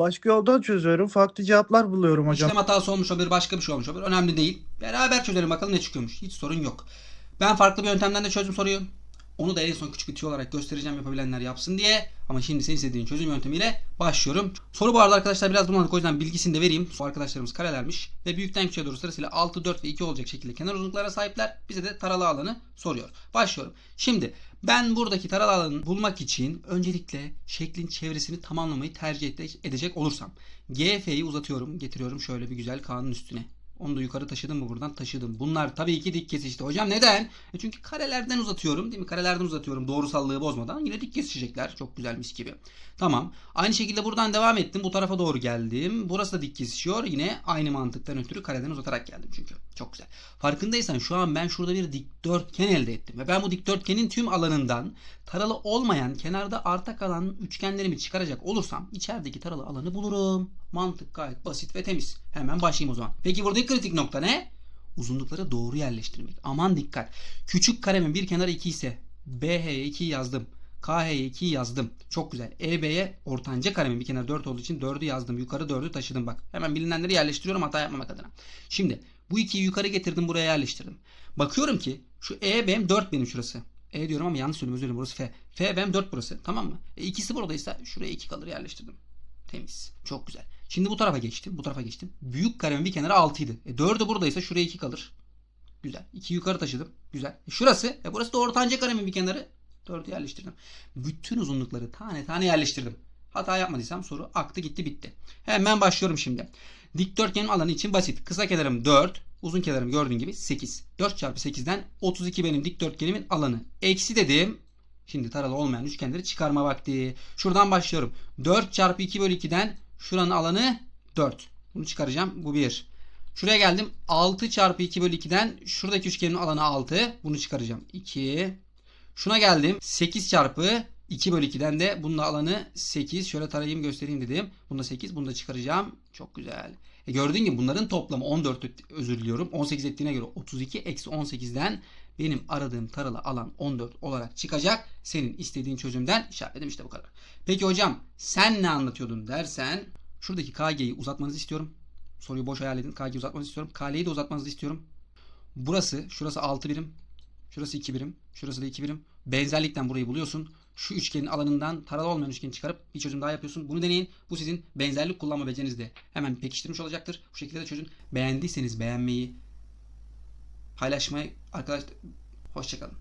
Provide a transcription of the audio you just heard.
Başka yoldan çözüyorum. Farklı cevaplar buluyorum hocam. İşlem hatası olmuş olabilir, başka bir şey olmuş olabilir. Önemli değil. Beraber çözelim bakalım ne çıkıyormuş. Hiç sorun yok. Ben farklı bir yöntemden de çözdüm soruyu. Onu da en son küçük bir tüyo olarak göstereceğim yapabilenler yapsın diye. Ama şimdi senin istediğin çözüm yöntemiyle başlıyorum. Soru bu arada arkadaşlar biraz bulmadık o yüzden bilgisini de vereyim. Soru arkadaşlarımız karelermiş. Ve büyükten küçüğe doğru sırasıyla 6, 4 ve 2 olacak şekilde kenar uzunluklara sahipler. Bize de taralı alanı soruyor. Başlıyorum. Şimdi ben buradaki taralı alanı bulmak için öncelikle şeklin çevresini tamamlamayı tercih ede- edecek olursam. GF'yi uzatıyorum. Getiriyorum şöyle bir güzel K'nın üstüne. Onu da yukarı taşıdım mı buradan? Taşıdım. Bunlar tabii ki dik kesişti. Hocam neden? E çünkü karelerden uzatıyorum. Değil mi? Karelerden uzatıyorum. Doğrusallığı bozmadan. Yine dik kesişecekler. Çok güzel mis gibi. Tamam. Aynı şekilde buradan devam ettim. Bu tarafa doğru geldim. Burası da dik kesişiyor. Yine aynı mantıktan ötürü kareden uzatarak geldim çünkü. Çok güzel. Farkındaysan şu an ben şurada bir dikdörtgen elde ettim. Ve ben bu dikdörtgenin tüm alanından taralı olmayan kenarda arta kalan üçgenlerimi çıkaracak olursam içerideki taralı alanı bulurum. Mantık gayet basit ve temiz. Hemen başlayayım o zaman. Peki buradaki kritik nokta ne? Uzunlukları doğru yerleştirmek. Aman dikkat. Küçük karemin bir kenarı 2 ise BH'ye 2 yazdım. KH'ye 2 yazdım. Çok güzel. EB'ye ortanca karemin bir kenarı 4 olduğu için 4'ü yazdım. Yukarı 4'ü taşıdım bak. Hemen bilinenleri yerleştiriyorum hata yapmamak adına. Şimdi bu 2'yi yukarı getirdim buraya yerleştirdim. Bakıyorum ki şu E benim 4 benim şurası. E diyorum ama yanlış söylüyorum özür dilerim burası F. F benim 4 burası tamam mı? E ikisi buradaysa şuraya 2 kalır yerleştirdim. Temiz. Çok güzel. Şimdi bu tarafa geçtim. Bu tarafa geçtim. Büyük karemin bir kenarı 6 idi. E 4'ü buradaysa şuraya 2 kalır. Güzel. 2 yukarı taşıdım. Güzel. E şurası. E burası da ortanca karemin bir kenarı. 4'ü yerleştirdim. Bütün uzunlukları tane tane yerleştirdim. Hata yapmadıysam soru aktı gitti bitti. Hemen başlıyorum şimdi. Dikdörtgenin alanı için basit. Kısa kenarım 4. Uzun kenarım gördüğün gibi 8. 4 çarpı 8'den 32 benim dikdörtgenimin alanı. Eksi dedim. Şimdi taralı olmayan üçgenleri çıkarma vakti. Şuradan başlıyorum. 4 çarpı 2 bölü 2'den şuranın alanı 4. Bunu çıkaracağım. Bu 1. Şuraya geldim. 6 çarpı 2 bölü 2'den şuradaki üçgenin alanı 6. Bunu çıkaracağım. 2. Şuna geldim. 8 çarpı 2 bölü 2'den de bunun alanı 8. Şöyle tarayayım göstereyim dedim. Bunda 8. Bunu da çıkaracağım. Çok güzel. E gördüğün gibi bunların toplamı 14 et- özür diliyorum. 18 ettiğine göre 32 eksi 18'den benim aradığım taralı alan 14 olarak çıkacak. Senin istediğin çözümden işaretledim işte bu kadar. Peki hocam sen ne anlatıyordun dersen şuradaki KG'yi uzatmanızı istiyorum. Soruyu boş hayal edin. KG'yi uzatmanızı istiyorum. KL'yi de uzatmanızı istiyorum. Burası şurası 6 birim. Şurası 2 birim. Şurası da 2 birim. Benzerlikten burayı buluyorsun. Şu üçgenin alanından taralı olmayan üçgeni çıkarıp bir çözüm daha yapıyorsun. Bunu deneyin. Bu sizin benzerlik kullanma becerinizi hemen pekiştirmiş olacaktır. Bu şekilde de çözün. Beğendiyseniz beğenmeyi, paylaşmayı arkadaşlar hoşçakalın.